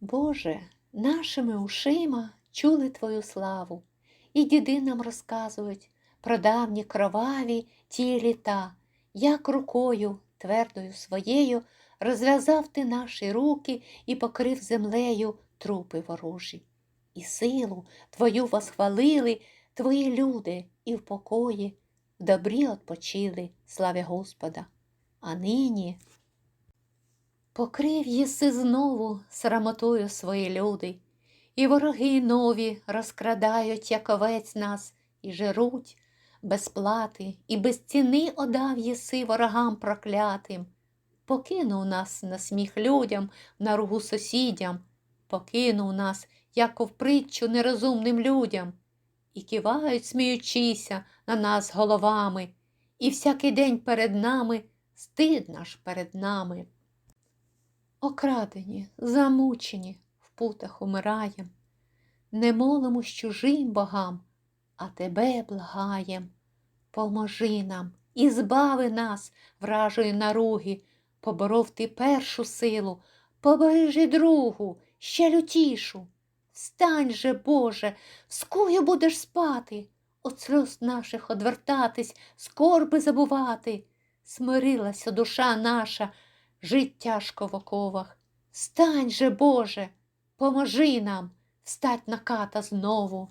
Боже, нашими ушима чули Твою славу, і діди нам розказують про давні кроваві ті літа, як рукою твердою своєю розв'язав ти наші руки і покрив землею трупи ворожі. І силу Твою восхвалили Твої люди і в покої, в добрі odpoчили, славя Господа. А нині покрив єси знову срамотою свої люди, і вороги нові розкрадають, як овець нас, і жеруть без плати, і без ціни одав єси ворогам проклятим. Покинув нас на сміх людям, на ругу сусідям, покинув нас, як в притчу нерозумним людям, і кивають, сміючися на нас головами, і всякий день перед нами стид наш перед нами. Окрадені, замучені, в путах умираєм, не молимо чужим богам, а тебе благаєм. Поможи нам і збави нас вражої наруги, поборов ти першу силу, побережи другу, ще лютішу. Встань же, Боже, скою будеш спати, от сльоз наших одвертатись, скорби забувати. Смирилася душа наша, жить тяжко в оковах. Стань же, Боже, поможи нам встать на ката знову.